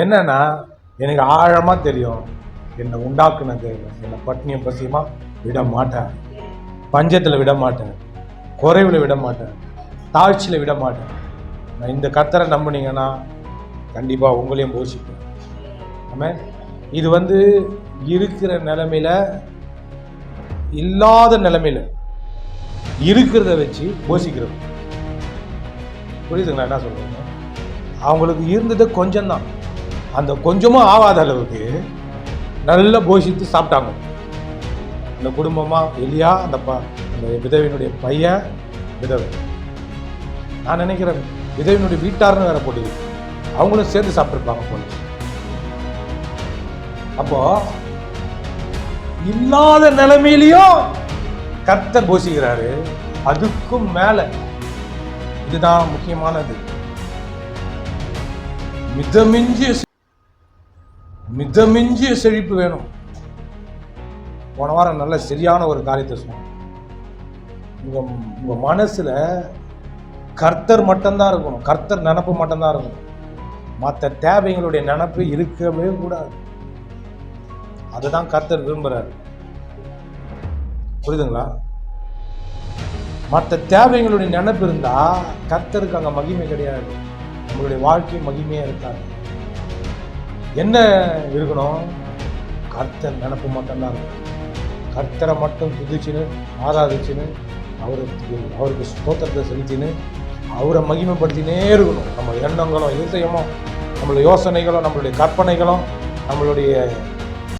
என்னன்னா எனக்கு ஆழமாக தெரியும். என்னை உண்டாக்குனது என்னை பட்னியும் பசியமாக விட மாட்டேன். பஞ்சத்தில் விட மாட்டேன். குறைவில் விட மாட்டேன். தாழ்ச்சியில் விட மாட்டேன். நான் இந்த கத்தரை நம்பினீங்கன்னா கண்டிப்பாக உங்களையும் போஷிப்பேன். ஆமென். இது வந்து இருக்கிற நிலமையில இல்லாத நிலமையில இருக்கிறத வச்சு போஷிக்கிறது புரியுதுங்களா? என்ன சொல்றேன். அவங்களுக்கு இருந்தது கொஞ்சம்தான். அந்த கொஞ்சமும் ஆகாத அளவுக்கு நல்லா போஷித்து சாப்பிட்டாங்க. அந்த குடும்பமாக எலியா அந்த ப அந்த விதவியினுடைய பையன் விதவை. நான் நினைக்கிறேன் விதவியினுடைய வீட்டார்னு வேற போட்டு அவங்களும் சேர்ந்து சாப்பிட்ருப்பாங்க போல. அப்போ இல்லாத நிலைமையிலையும் கர்த்தர் போஷிக்கிறாரு. அதுக்கும் மேல. இதுதான் முக்கியமானது. மிதமிஞ்சி மிதமிஞ்சிய செழிப்பு வேணும். போன வாரம் நல்ல சரியான ஒரு காரியத்தை சொன்னோம் உங்கள் உங்கள் மனசில் கர்த்தர் மட்டும்தான் இருக்கணும். கர்த்தர் நினப்பு மட்டும்தான் இருக்கணும். மற்ற தேவைகளுடைய நினப்பு இருக்கவே கூடாது. அதுதான் கர்த்தர் விரும்புகிறார் புரியுதுங்களா? மற்ற தேவைகளுடைய நினப்பு இருந்தால் கர்த்தருக்கு அங்கே மகிமை கிடையாது. உங்களுடைய வாழ்க்கை மகிமையாக இருக்காது. என்ன இருக்கணும்? கர்த்தர் நினப்பு மட்டும்தான் இருக்கணும். கர்த்தரை மட்டும் துதிச்சுன்னு ஆராதிச்சுன்னு அவருக்கு அவருக்கு ஸ்தோத்திரத்தை செலுத்தின்னு அவரை மகிமைப்படுத்தினே இருக்கணும். நம்ம எண்ணங்களும் இருதயமும் நம்மளுடைய யோசனைகளும் நம்மளுடைய கற்பனைகளும் நம்மளுடைய